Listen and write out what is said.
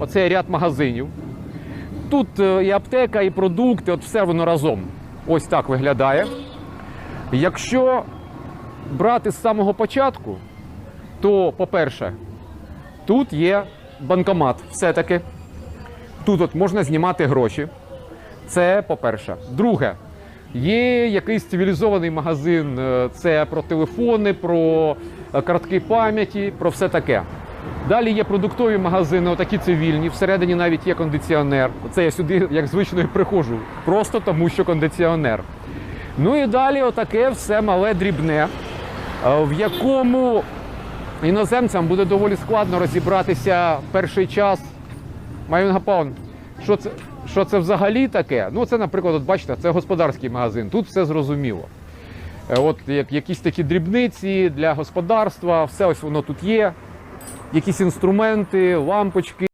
оцей ряд магазинів. Тут е, і аптека, і продукти, от все воно разом. Ось так виглядає. Якщо брати з самого початку, то, по-перше, тут є банкомат все-таки. Тут от можна знімати гроші. Це по-перше. Друге, є якийсь цивілізований магазин. е, Це про телефони, про е, картки пам'яті, про все таке. Далі є продуктові магазини, отакі цивільні. Всередині навіть є кондиціонер. Це я сюди, як звично, і приходжу. Просто тому, що кондиціонер. Ну і далі отаке все мале дрібне, е, в якому іноземцям буде доволі складно розібратися перший час. Майонгапаун, що це, що це взагалі таке? Ну, це, наприклад, от бачите, це господарський магазин. Тут все зрозуміло. Е, От як, якісь такі дрібниці для господарства, все ось воно тут є. Якісь інструменти, лампочки.